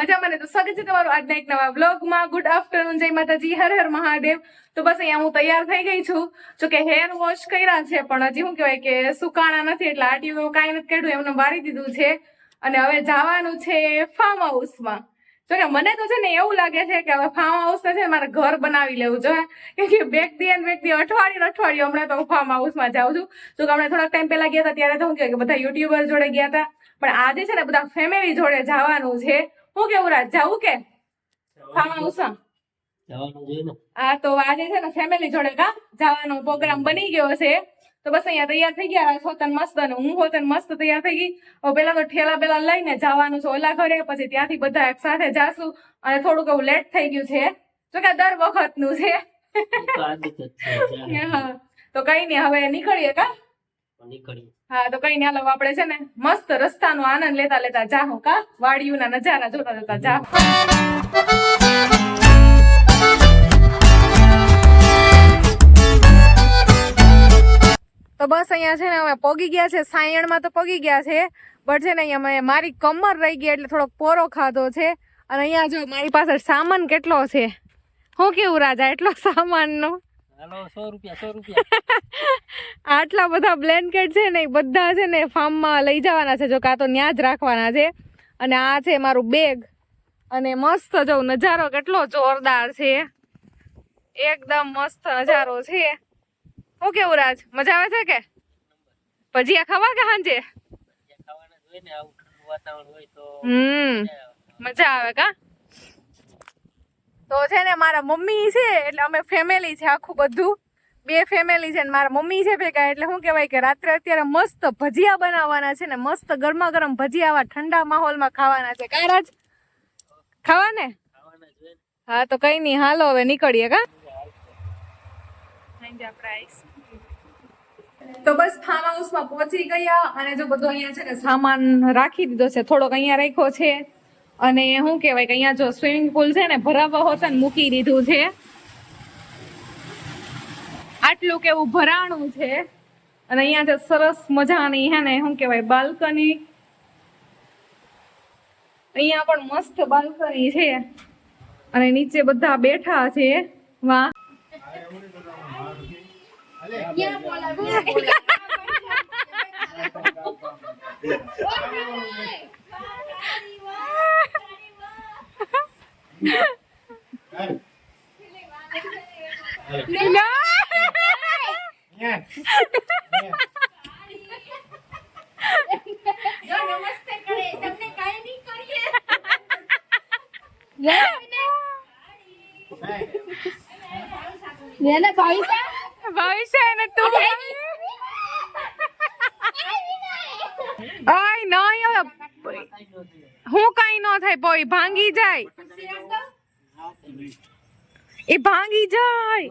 મજામાં ને? તો સ્વાગત છે તમારું આજના એક નવા બ્લોગમાં ગુડ આફ્ટરનૂન જય માતાજી, હર હર મહાદેવ. તો બસ અહીંયા હું તૈયાર થઈ ગઈ છું. જો કે હેર વોશ કર્યા છે, પણ હજી શું કહેવાય કે સુકાણા નથી, એટલે આટીઓ કાંઈ નથી કાઢ્યું એમને મારી દીધું છે. અને હવે જવાનું છે ફાર્મ હાઉસમાં જો કે મને તો છે ને એવું લાગે છે કે હવે ફાર્મ હાઉસ છે મારે ઘર બનાવી લેવું જોઈએ. કેમ કે દી અને દી અઠવાડિયું અઠવાડિયું હમણાં તો હું ફાર્મ હાઉસમાં જાઉં છું. જો કે હમણાં થોડાક ટાઈમ પહેલા ગયા હતા, ત્યારે તો કહેવાય કે બધા યુટ્યુબર જોડે ગયા હતા. પણ આજે છે ને બધા ફેમિલી જોડે જવાનું છે. હું કેવું રાજ? જવું કે? ખાવાનું જવાનું આ તો આજે છે ને ફેમિલી જોડે કા? જવાનો પ્રોગ્રામ બની ગયો છે. તો બસ અહીંયા તૈયાર થઈ ગયા. હોતન મસ્ત અને હું હોતન મસ્ત તૈયાર થઈ ગઈ. હવે પેલા તો ઠેલા પેલા લઈને જવાનું છે ઓલા ઘરે. પછી ત્યાંથી બધા એક સાથે જાશું. અને થોડુંક એવું લેટ થઈ ગયું છે. જો કે દર વખતનું છે. ઈ તો આદત જ છે. હા. તો કઈ નઈ હવે નીકળીએ કા? નીકળીએ. હા, તો કઈ નહીં હાલો, આપણે છે ને મસ્ત રસ્તાનો આનંદ લેતા લેતા જાહું, કા? વાડીઓના નજારા જોતા જોતા જાહું. તો બસ અહીંયા છે ને અમે પોગી ગયા છે, સાયણમાં તો પોગી ગયા છે બટ છે ને અહીંયા મેં મારી કમર રહી ગઈ, એટલે થોડોક પોરો ખાધો છે, અને અહીંયા જો મારી પાસે સામાન કેટલો છે? હું કેવું, રાજા, એટલો સામાનનો? હાલો સો રૂપિયા સો રૂપિયા. આટલા બધા બ્લેન્કેટ છે ને બધા છે ને ફાર્મમાં લઈ જવાના છે જો કાં તો ત્યાં જ રાખવાના છે. અને આ છે મારું બેગ અને મસ્ત જો નજારો કેટલો જોરદાર છે. એકદમ મસ્ત નજારો છે. હું કેવું રાજ? મજા આવે છે કે? ભજીયા ખાવા કે સાંજે? હમ. મજા આવે કા? તો છે ને મારા મમ્મી છે એટલે અમે ફેમિલી છે આખું બધું. બે ફેમિલી છે ને મારા મમ્મી છે ભેગા એટલે શું કહેવાય કે રાત્રે અત્યારે મસ્ત ભજીયા બનાવવાના છે ને મસ્ત ગરમા ગરમ ભજીયા આવા ઠંડા માહોલમાં ખાવાના છે. કારાજ ખાવા ને હા તો કઈ નહીં હાલો હવે નીકળીએ કા? તો બસ ફાર્મ હાઉસમાં પહોંચી ગયા અને જો બધો અહીંયા છે ને સામાન રાખી દીધો છે થોડોક અહીંયા રાખ્યો છે. અને શું કહેવાય કે અહીંયા જો સ્વિમિંગ પુલ છે ને ભરાવા હોતા ને મૂકી દીધું છે. આટલું કેવું ભરાણું છે. અને અહીંયા જે સરસ મજાની હે ને શું કહેવાય બાલ્કની. અહીંયા પણ મસ્ત બાલ્કની છે. અને નીચે બધા બેઠા છે. વાહ. નમસ્તે કરે તમને કાઈ નહીં કરીએ ને ભાઈ ભવિષ્ય ને તું આય નહીં હવે હું કઈ ન થાય પોઈ ભાંગી જાય. એ ભાંગી જાય.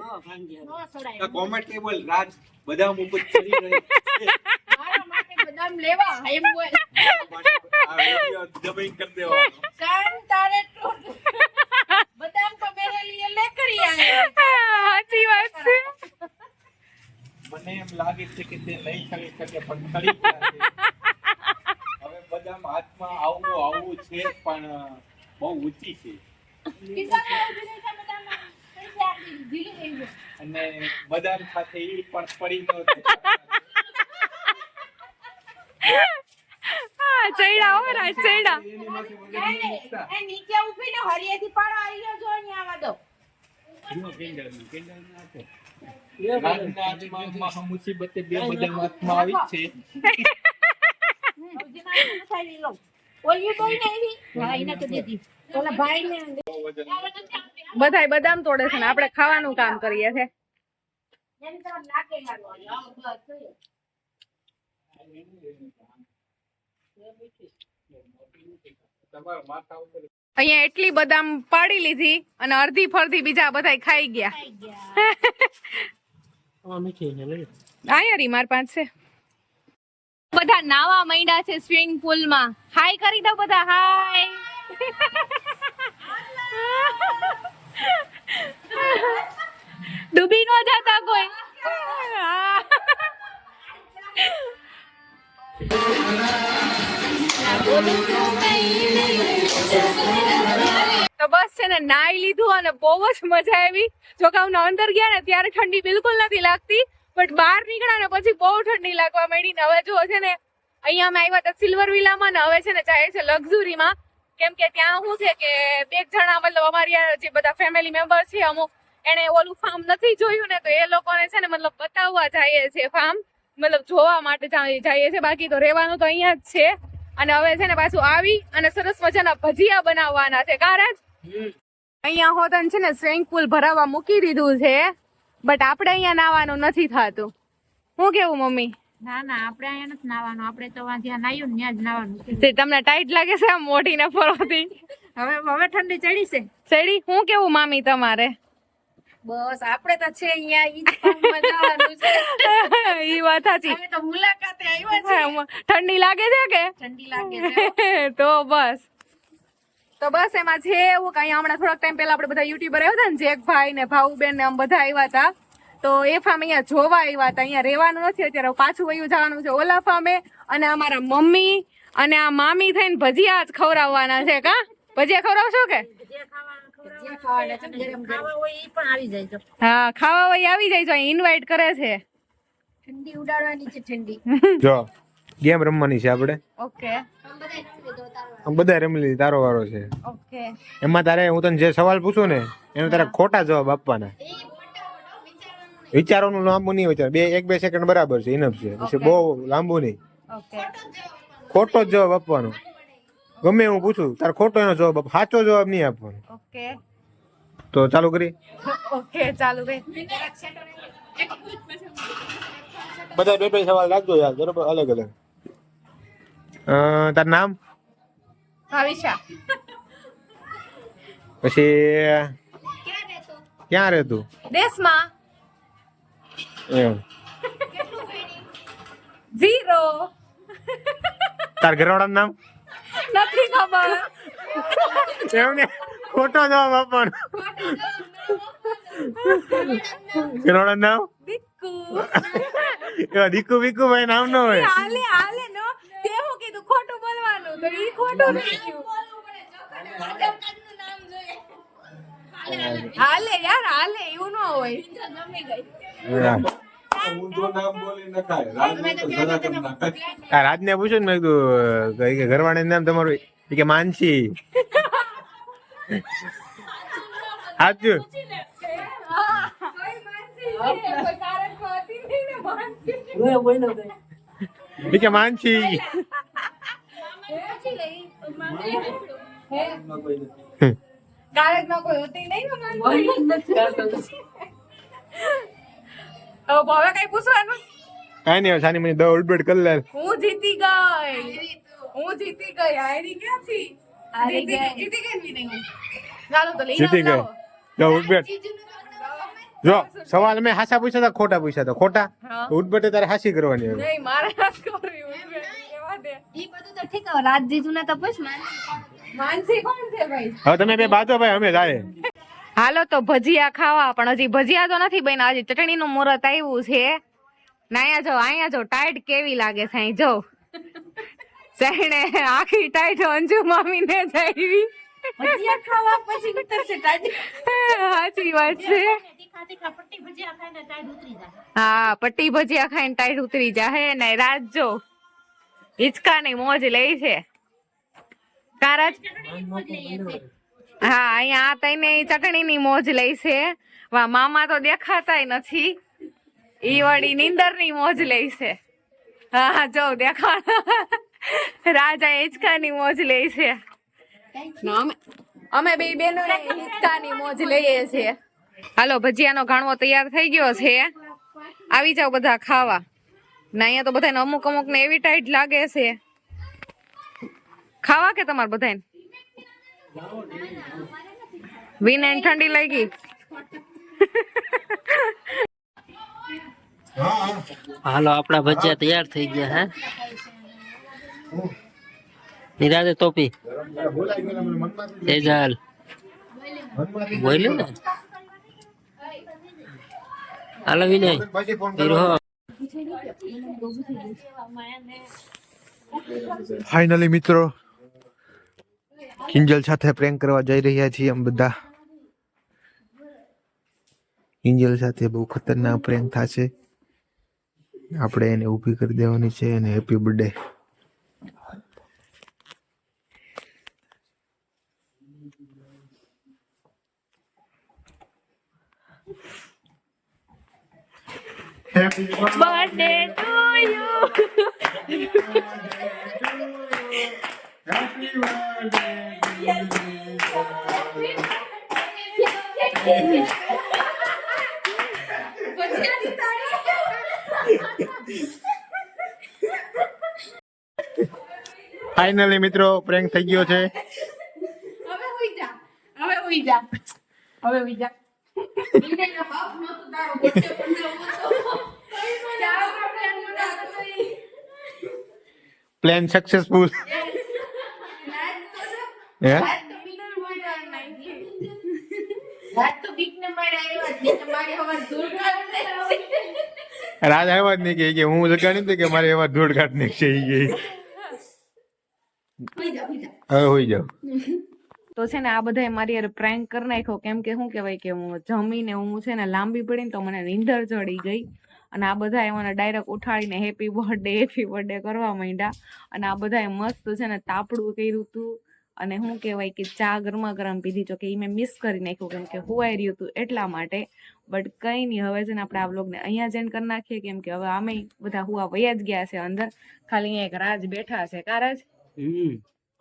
કોમેન્ટ ટેબલ રાજ બદામ ઉપર ચડી રહી મારા માટે બદામ લેવા એમ બોલ. આ વિડિયો ડબિંગ કાન તારે ટોટ બદામ તો મેરે લીએ લે કરી આए સાચી વાત છે. મને એમ લાગે છે કે તે લઈ શકે શકે પણ કરી ગયા આવું આવવું છે પણ બહુ ઊંચી છે. અને બદામ સાથે એ પણ પડી ન હા ચૈડા હો રાજ. એ નીચે ઊભી ને હરિયેથી પાડો આવી ગયો જો અહીંયા આવા દો. જુઓ કેન્ડલનું, કેન્ડલનું આપો. એ રાજના દિમાગમાં મુસીબતે બે બધા હાથમાં આવી જ છે. બધાય બદામ તોડે છે ને આપણે ખાવાનું કામ કરીએ છે. અહીંયા એટલી બદામ પાડી લીધી અને અડધી ફરધી બીજા બધા ખાઈ ગયા. અહીંયા રી માર પાસે. બધા નાવા માંડ્યા છે સ્વિમિંગ પુલમાં હાય કરી દો બધા હાય ડૂબી ન જતા કોઈ. તો બસ છે ને નાઈ લીધું અને બહુ જ મજા આવી. જો કે અંદર ગયા ને, ત્યારે ઠંડી બિલકુલ નથી લાગતી. બટ બહાર નીકળ્યા ને પછી બહુ ઠંડી લાગવા માંડી ને હવે જો છે ને અહીંયા અમે આવ્યા હતા સિલ્વર વિલામાં ને હવે છે ને જાય છે લક્ઝુરીમાં કેમ કે ત્યાં શું છે કે બે જણા મતલબ અમારી આ જે બધા ફેમિલી મેમ્બર છે અમુક એને ઓલું ફાર્મ નથી જોયું ને તો એ લોકોને છે ને મતલબ બતાવવા જઈએ છે ફાર્મ મતલબ જોવા માટે જઈએ છે. બાકી તો રહેવાનું તો અહીંયા જ છે. અને હવે છે ને પાછું આવી અને સરસ મજાના ભજીયા બનાવવાના છે. કારણ અહીંયા હોતન છે ને સ્વિમિંગ પુલ ભરાવા મૂકી દીધું છે. બટ આપણે અહીંયા નાવાનું નથી થતું. હું કેવું મમ્મી? ના ના આપણે અહીંયા નથી નાવાનું. આપણે તો જ્યાં નાયું ત્યાં જ નાવાનું છે. તમને ટાઈટ લાગે છે આમ મોઢીને ફરવાથી? હવે હવે ઠંડી ચડી છે. ચડી? હું કેવું મામી તમારે? બસ આપણે તો છે અહીંયા ઈ છે. ઈ વાત સાચી. તો મુલાકાતે આવ્યા છે ઠંડી લાગે છે કે? ઠંડી લાગે છે. તો બસ. તો બસ એમાં છે એવું કઈ હમણાં થોડાક ટાઈમ પહેલા આપણે બધા યુટ્યુબર આવ્યા હતા ને જેકભાઈ ને ભાઉબેન ને આમ બધા આવ્યા હતા. તો એ ફાર્મ અહીંયા જોવા આવ્યા હતા. અહીંયા રહેવાનું નથી અત્યારે પાછું વયું જવાનું છે ઓલા ફાર્મે અને અમારા મમ્મી અને આ મામી થઈને ભજીયા જ ખવડાવવાના છે કા? ભજીયા ખવડાવશો કે? હા ખાવા હોય આવી જાય ઇન્વાઇટ કરે છે. ઠંડી ઉડાડવાની છે ઠંડી. જો. ગેમ રમવાની છે આપણે. ઓકે. આમ બધા રમી લીધી તારો વારો છે. ઓકે. એમાં તારે હું તને જે સવાલ પૂછું ને એનો તારે ખોટા જવાબ આપવાના. વિચારોનું લાંબુ નહીં વિચાર બે એક બે સેકન્ડ બરાબર છે ઇનફ છે. પછી બહુ લાંબુ નહીં. ખોટો જ જવાબ આપવાનો. ગમે હું પૂછું તારે ખોટો એનો જવાબ આપ સાચો જવાબ નહીં આપવાનો. ઓકે. તો ચાલુ કરી. ઓકે ચાલુ કરી. બધા બે બે સવાલ રાખજો યાર બરોબર? અલગ અલગ તારું નામ? ભાવિશા. પછી ક્યાં રહેતું? દેશમાં. એમ. ઝીરો. તાર ઘરવાળાનું નામ? નથી ખબર. એમને ખોટો જવાબ આપવાનો. ઘરવાળાનું નામ? દીકુ. દીકુ બીકુ ભાઈ નામ ન હોય. હાલે હાલે નો. તે બોલવાનું તો ઈ ખોટું થઈ ગયું. હાલે યાર હાલે એવું ન હોય. ઊંધું નામ બોલી નખાય રાજને પૂછ્યું ને મેં કીધું કે ઘરવાળાનું નામ તમારું કે માનસી. સાચું. કે માનસી. કારકમાં કોઈ હતી નહીં હવે હવે કઈ પૂછવાનું? કાંઈ નહીં સાની મને દવા ઉલબેટ કરી લે. હું જીતી ગઈ. હું જીતી ગઈ. હારી ક્યાંથી? હારી ગઈ. જીતી ગઈ નહીં ચાલો તો લઈને જીતી ગઈ. આવો. દવા જો સવાલ મેં હાસા પૂછ્યા હતા ખોટા પૂછ્યા હતા. ખોટા? હા. તારે હાસી કરવાની નહીં મારે કરવી એવા બધું તો ઠીક હવે રાત જીજુને તો પૂછ માનસી કોણ છે? ભાઈ? હવે તમે બે બાજો ભાઈ અમે જાય હાલો તો ભજીયા ખાવા પણ હજી ભજીયા તો નથી બન્યા હજી ચટણીનું મુહૂર્ત આવ્યું છે. નાયા જો અહીંયા જો ટાઈટ કેવી લાગે છે અહીં જો. સહેણે આખી ટાઈટ અંજુ મામી ને જાવી ભજીયા ખાવા પછી ઉતરશે ટાઢી સાચી વાત છે. તીખા તીખા પટ્ટી ભજીયા ખાઈને ટાઢ ઉતરી જાય. હા પટ્ટી ભજીયા ખાઈને ટાઈટ ઉતરી જાહે ને રાત જો. હિચકાની મોજ લઈ છે. કારજ હા અહીંયા આ તઈને ચટણીની મોજ લઈ છે. વા મામા તો દેખાતાય નથી. ઈ વળી નીંદરની મોજ લઈ છે. હા જો દેખાણ. રાજા હિચકાની મોજ લઈ છે. અમે અમે બે બેનો હિચકાની મોજ લઈએ છીએ. હાલો ભજીયાનો ઘાણવો તૈયાર થઈ ગયો છે. આવી જાવ બધા ખાવા. ને અહીંયા તો બધાને અમુક અમુક ને એવી ટાઈટ લાગે છે. ખાવા કે તમારે બધાને? વિન એન્ડ ઠંડી લાગી. હાલો આપણા ભજીયા તૈયાર થઈ ગયા હે? નિરાજે ટોપી. તેજાલ બોલ્યું ને? હાલો વિનય. હીરો ફાઇનલી મિત્રો, કિંજલ સાથે પ્રેન્ક કરવા જઈ રહ્યા છીએ અમે બધા. કિંજલ સાથે બહુ ખતરનાક પ્રેન્ક થશે. આપણે એને ઊભી કરી દેવાની છે અને happy birthday birthday to you finally મિત્રો પ્રેન્ક થઈ ગયો છે હવે ઉઈ જા હવે ઉઈ જા હવે ઉઈ જા પ્લાન સક્સેસફુલ હે? રાજ આવ્યા જ નહીં કે- કે હું લગાડી હતી કે મારે એવા ધૂળ કાઢ નાખશે ઈ કે હોઈ જા, હોઈ જા. હવે હોઈ જાવ તો છે ને આ બધા મારી યાર પ્રેન્ક કરી નાખ્યો. કેમ કે શું કહેવાય કે હું જમીને હું છે ને લાંબી પડી ને તો મને નીંદર ચડી ગઈ. અને આ બધા મને ડાયરેક્ટ ઉઠાડીને હેપી બર્થડે હેપી બર્થડે કરવા માંડ્યા. અને આ બધાએ મસ્ત છે ને તાપડું કર્યું હતું અને શું કહેવાય કે ચા ગરમા ગરમ પીધી જો કે એ મેં મિસ કરી નાખ્યું કેમ કે હુવાઈ રહ્યું હતું એટલા માટે. બટ કંઈ નહીં, હવે છે ને આપણે આ બ્લોગને અહીંયા જ કરી નાખીએ કેમ કે હવે આમે બધા હુવા વયા જ ગયા છે અંદર. ખાલી અહીંયા એક રાજ બેઠા છે. કા રાજ?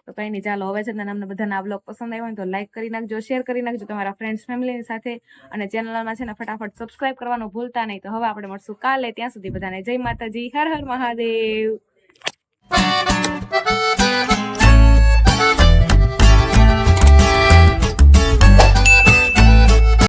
તો કઈ નહીં, ચાલો, હવે છે ને તમને બધાને આ બ્લોગ પસંદ આવ્યો હોય તો લાઈક કરી નાખજો શેર કરી નાખજો તમારા ફ્રેન્ડ્સ ફેમિલીની સાથે અને ચેનલમાં છે ને ફટાફટ સબસ્ક્રાઇબ કરવાનું ભૂલતા નહીં. તો હવે આપણે મળશું કાલે, ત્યાં સુધી બધાને જય માતાજી, હર હર મહાદેવ.